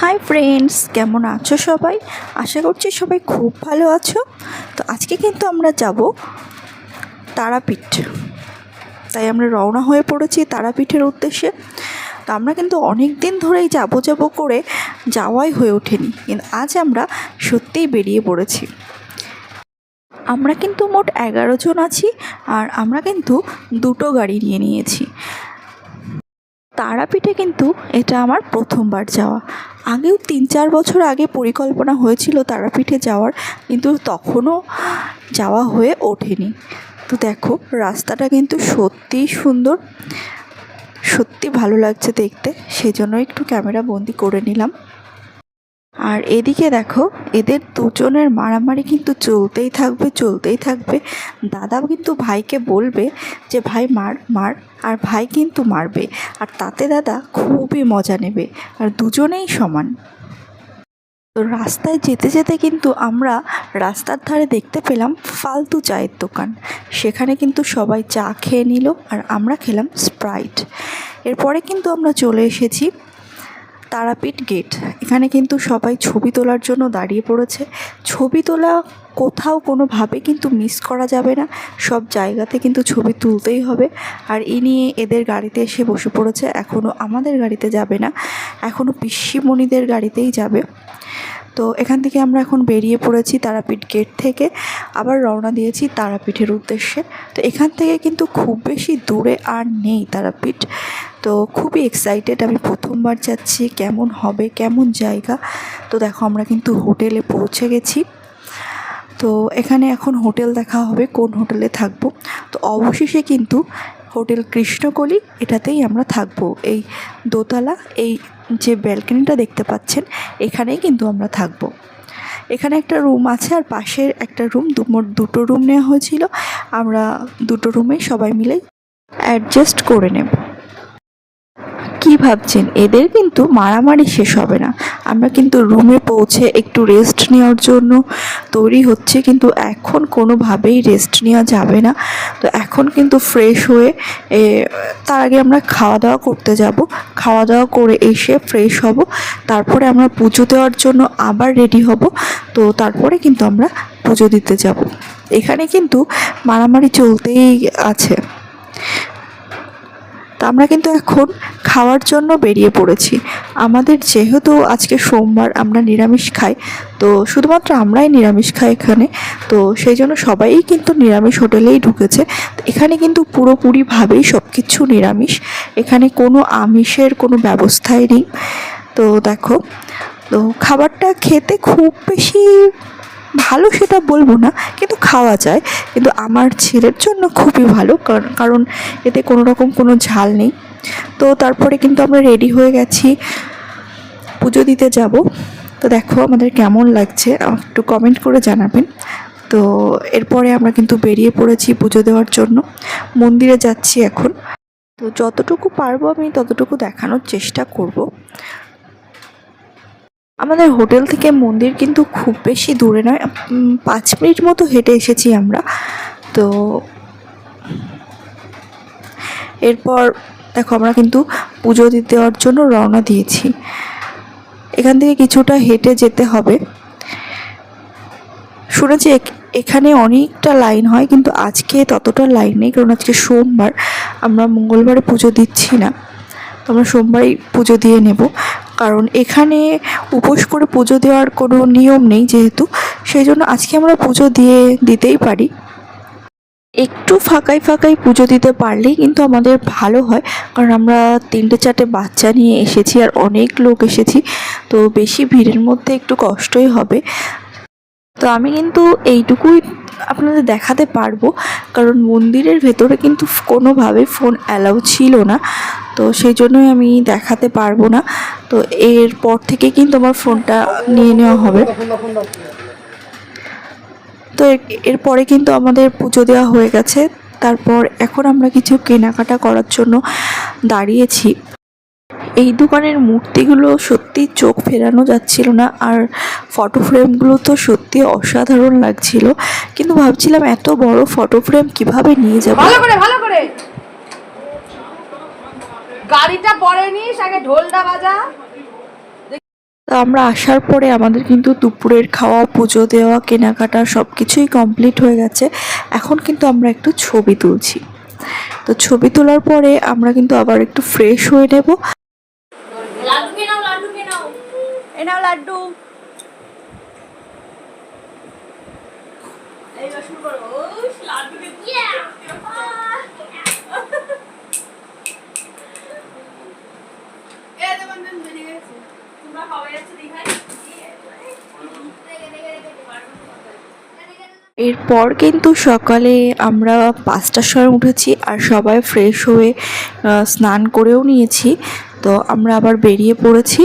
Hi friends, কেমন আছো সবাই? আশা করছি সবাই খুব ভালো আছো। তো আজকে কিন্তু আমরা যাব তারাপীঠ। তাই আমরা রওনা হয়ে পড়েছি তারাপীঠের উদ্দেশ্যে। তো আমরা কিন্তু অনেক দিন ধরেই যাব যাব করে যাওয়াই হয়ে ওঠেনি। কিন্তু আজ আমরা সত্যিই বেরিয়ে পড়েছি। আমরা কিন্তু মোট এগারো জন আছি আর আমরা কিন্তু দুটো গাড়ি নিয়ে নিয়েছি। তারাপীঠে কিন্তু এটা আমার প্রথমবার যাওয়া। আগেও তিন চার বছর আগে পরিকল্পনা হয়েছিল তারাপীঠে যাওয়ার, কিন্তু তখনও যাওয়া হয়ে ওঠেনি। তো দেখো, রাস্তাটা কিন্তু সত্যিই সুন্দর, সত্যি ভালো লাগছে দেখতে। সেজন্য একটু ক্যামেরা বন্দি করে নিলাম। আর এদিকে দেখো, এদের দুজনের মারামারি কিন্তু চলতেই থাকবে চলতেই থাকবে। দাদা কিন্তু ভাইকে বলবে যে, ভাই, মার মার। আর ভাই কিন্তু মারবে। আর তাতে দাদা খুবই মজা নেবে। আর দুজনেই সমান। তো রাস্তায় যেতে যেতে কিন্তু আমরা রাস্তার ধারে দেখতে পেলাম ফালতু চায়ের দোকান। সেখানে কিন্তু সবাই চা খেয়ে নিল আর আমরা খেলাম স্প্রাইট। এরপরে কিন্তু আমরা চলে এসেছি তারাপীঠ গেট। এখানে কিন্তু সবাই ছবি তোলার জন্য দাঁড়িয়ে পড়েছে। ছবি তোলা কোথাও কোনোভাবে কিন্তু মিস করা যাবে না। সব জায়গাতে কিন্তু ছবি তুলতেই হবে। আর এ নিয়ে এদের গাড়িতে এসে বসে পড়েছে। এখনও আমাদের গাড়িতে যাবে না। এখনও পিসিমণিদের গাড়িতেই যাবে। তো এখান থেকে আমরা এখন বেরিয়ে পড়েছি তারাপীঠ গেট থেকে। আবার রওনা দিয়েছি তারাপীঠের উদ্দেশ্যে। তো এখান থেকে কিন্তু খুব বেশি দূরে আর নেই তারাপীঠ। তো খুবই এক্সাইটেড আমি প্রথমবার যাচ্ছি, কেমন হবে, কেমন জায়গা। তো দেখো আমরা কিন্তু হোটেলে পৌঁছে গেছি। তো এখানে এখন হোটেল দেখা হবে, কোন হোটেলে থাকব। তো অবশেষে কিন্তু হোটেল কৃষ্ণকলি, এটাতেই আমরা থাকব। এই দোতলা, এই যে ব্যালকনিটা দেখতে পাচ্ছেন, এখানেই কিন্তু আমরা থাকব। এখানে একটা রুম আছে আর পাশের একটা রুম মোট দুটো রুম নেওয়া হয়েছিল। আমরা দুটো রুমে সবাই মিলে অ্যাডজাস্ট করে নেব। কি ভাবছেন? এদের কিন্তু মারামারি শেষ হবে না। আমরা কিন্তু রুমে পৌঁছে একটু রেস্ট নেওয়ার জন্য তৈরি হচ্ছে, কিন্তু এখন কোনোভাবেই রেস্ট নেওয়া যাবে না। তো এখন কিন্তু ফ্রেশ হয়ে তার আগে আমরা খাওয়া দাওয়া করতে যাব। খাওয়া দাওয়া করে এসে ফ্রেশ হব। তারপরে আমরা পুজো দেওয়ার জন্য আবার রেডি হব। তো তারপরে কিন্তু আমরা পুজো দিতে যাব। এখানে কিন্তু মারামারি চলতেই আছে। আমরা কিন্তু এখন খাওয়ার জন্য বেরিয়ে পড়েছি। আমাদের যেহেতু আজকে সোমবার আমরা নিরামিষ খাই, তো শুধুমাত্র আমরাই নিরামিষ খাই এখানে, তো সেই জন্য সবাই কিন্তু নিরামিষ হোটেলেই ঢুকেছে। এখানে কিন্তু পুরোপুরিভাবেই সব কিছু নিরামিষ। এখানে কোনো আমিষের কোনো ব্যবস্থাই নেই। তো দেখো, তো খাবারটা খেতে খুব বেশি ভালো সেটা বলব না, কিন্তু খাওয়া যায়। কিন্তু আমার ছেলের জন্য খুবই ভালো কারণ এতে কোনো রকম কোনো ঝাল নেই। তো তারপরে কিন্তু আমরা রেডি হয়ে গেছি। পুজো দিতে যাব। তো দেখো আমাদের কেমন লাগছে, একটু কমেন্ট করে জানাবেন। তো এরপরে আমরা কিন্তু বেরিয়ে পড়েছি পুজো দেওয়ার জন্য। মন্দিরে যাচ্ছি এখন। তো যতটুকু পারব আমি ততটুকু দেখানোর চেষ্টা করব। আমাদের হোটেল থেকে মন্দির কিন্তু খুব বেশি দূরে নয় পাঁচ মিনিট মতো হেঁটে এসেছি আমরা। তো এরপর দেখো আমরা কিন্তু পুজো দিতে দেওয়ার জন্য রওনা দিয়েছি। এখান থেকে কিছুটা হেঁটে যেতে হবে। শুনেছি এখানে অনেকটা লাইন হয়, কিন্তু আজকে ততটা লাইন নেই, কারণ আজকে সোমবার। আমরা মঙ্গলবারে পুজো দিচ্ছি না। আমরা সোমবারই পুজো দিয়ে নেব। কারণ এখানে উপোস করে পুজো দেওয়ার কোনো নিয়ম নেই যেহেতু। সেই জন্য আজকে আমরা পুজো দিয়ে দিতেই পারি। একটু ফাঁকাই ফাঁকাই পুজো দিতে পারলেই কিন্তু আমাদের ভালো হয়। কারণ আমরা তিনটে চারটে বাচ্চা নিয়ে এসেছি আর অনেক লোক এসেছি। তো বেশি ভিড়ের মধ্যে একটু কষ্টই হবে। তো আমি কিন্তু এইটুকুই আপনাদের দেখাতে পারব। কারণ মন্দিরের ভেতরে কিন্তু কোনোভাবে ফোন অ্যালাউ ছিল না। তো সেই জন্যই আমি দেখাতে পারব না। তো এরপর থেকে কিন্তু আমার ফোনটা নিয়ে নেওয়া হবে। তো এর- এরপরে কিন্তু আমাদের পুজো দেওয়া হয়ে গেছে। তারপর এখন আমরা কিছু কেনাকাটা করার জন্য দাঁড়িয়েছি। এই দোকানের মূর্তিগুলো সত্যি চোখ ফেরানো যাচ্ছিল না আর ফটো ফ্রেমগুলো তো সত্যি অসাধারণ লাগছিল। কিন্তু ভাবছিলাম এত বড় ফটো ফ্রেম কীভাবে নিয়ে যাব? ভালো করে ভালো করে। গাড়িটা পরে নিস আগে ঢোলটা বাজা। তো আমরা আসার পরে আমাদের কিন্তু দুপুরের খাওয়া পুজো দেওয়া কেনাকাটা সব কিছুই কমপ্লিট হয়ে গেছে। এখন কিন্তু আমরা একটু ছবি তুলছি। তো ছবি তোলার পরে আমরা কিন্তু আবার একটু ফ্রেশ হয়ে নেব লাড্ডু খেয়ে নাও লাড্ডু খেয়ে নাও এ নাও লাড্ডু তোমরা খাওয়া যাচ্ছে দেখাই এরপর কিন্তু সকালে আমরা পাঁচটার সময় উঠেছি আর সবাই ফ্রেশ হয়ে আহ, স্নান করেও নিয়েছি। তো আমরা আবার বেরিয়ে পড়েছি।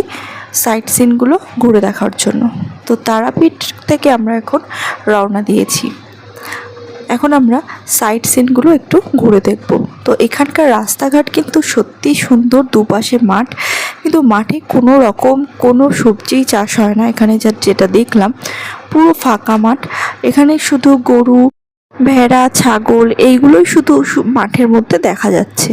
সাইট সিনগুলো ঘুরে দেখার জন্য। তো তারাপীঠ থেকে আমরা এখন রওনা দিয়েছি। এখন আমরা সাইট সিনগুলো একটু ঘুরে দেখব। তো এখানকার রাস্তাঘাট কিন্তু সত্যি সুন্দর, দুপাশে মাঠ। কিন্তু মাঠে কোনো রকম কোনো সবজি চাষ হয় না। এখানে যা যেটা দেখলাম, পুরো ফাঁকা মাঠ। এখানে শুধু গরু, ভেড়া, ছাগল, এইগুলোই শুধু মাঠের মধ্যে দেখা যাচ্ছে।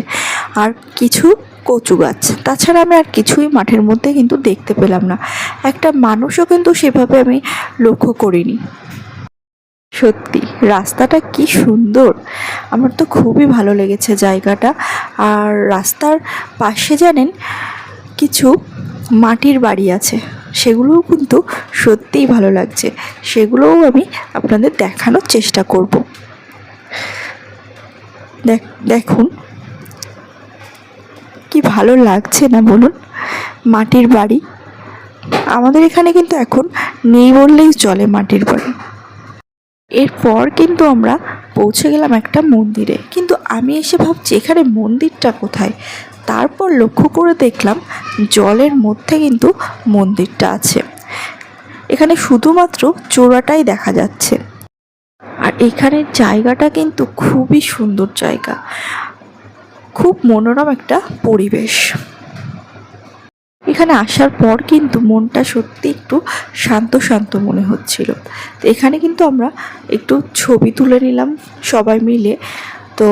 আর কিছু কচু গাছ। তাছাড়া আমি আর কিছুই মাঠের মধ্যে কিন্তু দেখতে পেলাম না। একটা মানুষও কিন্তু সেভাবে আমি লক্ষ্য করিনি। সত্যি, রাস্তাটা কি সুন্দর। আমার তো খুবই ভালো লেগেছে জায়গাটা। আর রাস্তার পাশে জানেন, কিছু মাটির বাড়ি আছে। সেগুলোও কিন্তু সত্যিই ভালো লাগছে। সেগুলোও আমি আপনাদের দেখানোর চেষ্টা করব। দেখ, দেখুন কি ভালো লাগছে না বলুন? মাটির বাড়ি। আমাদের এখানে কিন্তু এখন নেই বললেই চলে মাটির বাড়ি। এরপর কিন্তু আমরা পৌঁছে গেলাম একটা মন্দিরে। কিন্তু আমি এসে ভাবছি, এখানে মন্দিরটা কোথায়? তারপর লক্ষ্য করে দেখলাম, জলের মধ্যে কিন্তু মন্দিরটা আছে। এখানে শুধুমাত্র চূড়াটাই দেখা যাচ্ছে। আর এখানের জায়গাটা কিন্তু খুবই সুন্দর জায়গা। খুব মনোরম একটা পরিবেশ। এখানে আসার পর কিন্তু মনটা সত্যি একটু শান্ত শান্ত মনে হচ্ছিল। তো এখানে কিন্তু আমরা একটু ছবি তুলে নিলাম সবাই মিলে। তো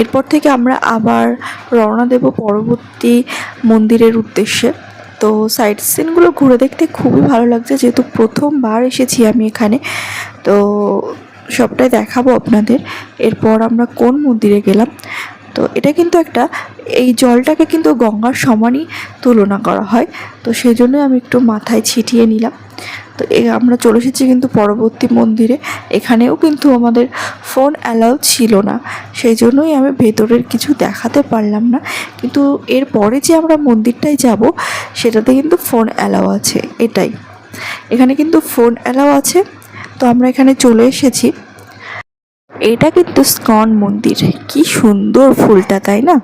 এরপর থেকে আমরা আবার রওনা দেব পরবর্তী মন্দিরের উদ্দেশ্যে। তো সাইড সিনগুলো ঘুরে দেখতে খুবই ভালো লাগছে, যেহেতু প্রথমবার এসেছি আমি এখানে। তো সবটাই দেখাবো আপনাদের। এরপর আমরা কোন মন্দিরে গেলাম? তো এটা কিন্তু একটা, এই জলটাকে কিন্তু গঙ্গার সমানই তুলনা করা হয়। তো সেই জন্যই আমি একটু মাথায় ছিটিয়ে নিলাম। তো এ, আমরা চলে এসেছি কিন্তু পরবর্তী মন্দিরে। এখানেও কিন্তু আমাদের ফোন অ্যালাউ ছিল না। সেই জন্যই আমি ভেতরের কিছু দেখাতে পারলাম না। কিন্তু এরপরে যে আমরা মন্দিরটায় যাব, সেটাতে কিন্তু ফোন অ্যালাউ আছে। এটাই। এখানে কিন্তু ফোন অ্যালাউ আছে। তো আমরা এখানে চলে এসেছি। এটা কিন্তু স্কন মন্দির। কি সুন্দর ফুলটা, তাই না?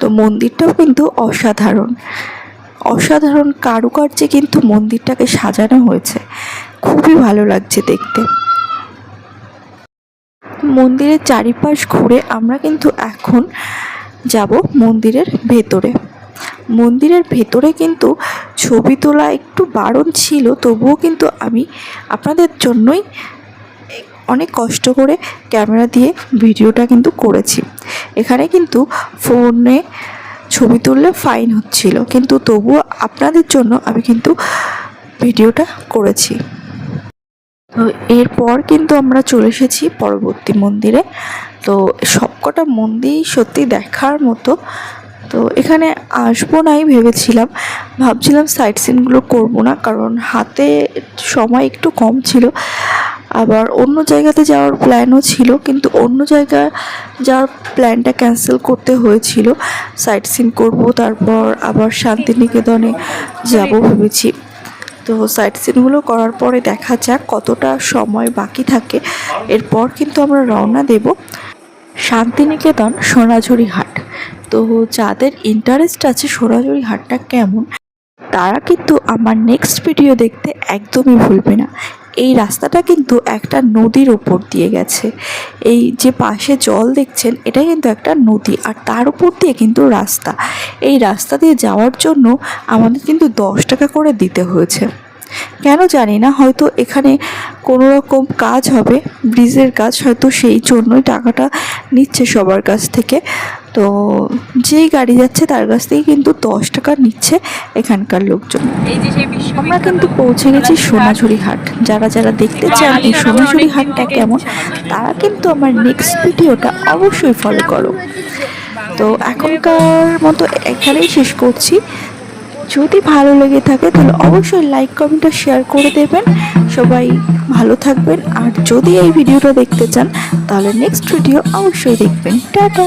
তো মন্দিরটাও কিন্তু অসাধারণ। অসাধারণ কারুকার্যে কিন্তু মন্দিরটাকে সাজানো হয়েছে। খুবই ভালো লাগছে দেখতে। মন্দিরের চারিপাশ ঘুরে আমরা কিন্তু এখন যাব মন্দিরের ভেতরে। মন্দিরের ভেতরে কিন্তু ছবি তোলা একটু বারণ ছিল, তবুও কিন্তু আমি আপনাদের জন্যই অনেক কষ্ট করে ক্যামেরা দিয়ে ভিডিওটা কিন্তু করেছি। এখানে কিন্তু ফোনে ছবি তুললে ফাইন হচ্ছিল, কিন্তু তবুও আপনাদের জন্য আমি কিন্তু ভিডিওটা করেছি। তো এরপর কিন্তু আমরা চলে এসেছি পরবর্তী মন্দিরে। তো সবকটা মন্দির সত্যি দেখার মতো। তো এখানে আসব নাই ভেবেছিলাম, ভাবছিলাম সাইট সিনগুলো করব না, কারণ হাতে সময় একটু কম ছিল। আবার অন্য জায়গাতে যাওয়ার প্ল্যানও ছিল, কিন্তু অন্য জায়গা যাওয়ার প্ল্যানটা ক্যান্সেল করতে হয়েছিল। সাইট সিন করব, তারপর আবার শান্তিনিকেতনে যাব ভেবেছি। তো সাইট সিনগুলো করার পরে দেখা যাক কতটা সময় বাকি থাকে। এরপর কিন্তু আমরা রওনা দেব শান্তিনিকেতন সোনাঝুরি হাট। তো যাদের ইন্টারেস্ট আছে সোনাঝুরি হাটটা কেমন, তারা কিন্তু আমার নেক্সট ভিডিও দেখতে একদমই ভুলবে না। এই রাস্তাটা কিন্তু একটা নদীর উপর দিয়ে গেছে। এই যে পাশে জল দেখছেন এটা কিন্তু একটা নদী। আর তার উপর দিয়ে কিন্তু রাস্তা। এই রাস্তা দিয়ে যাওয়ার জন্য আমাদের কিন্তু দশ টাকা করে দিতে হয়েছে। কেন জানি না হয়তো এখানে কোনো রকম কাজ হবে ব্রিজের কাজ হয়তো সেই জন্যই টাকাটা নিচ্ছে সবার কাছ থেকে। তো যেই গাড়ি যাচ্ছে তার কাছ থেকে কিন্তু দশ টাকা নিচ্ছে এখানকার লোকজন। আমরা কিন্তু পৌঁছে গেছি সোনাঝুরি হাট। যারা যারা দেখতে চান এই সোনাঝুরি হাটটা কেমন তারা কিন্তু আমার নেক্সট ভিডিওটা অবশ্যই ফলো করো। তো এখনকার মতো এখানেই শেষ করছি। যদি ভালো লেগে থাকে, তাহলে অবশ্যই লাইক কমেন্ট আর শেয়ার করে দেবেন। সবাই ভালো থাকবেন। আর যদি এই ভিডিওটা দেখতে চান, তাহলে নেক্সট ভিডিও অবশ্যই দেখবেন। টাটা!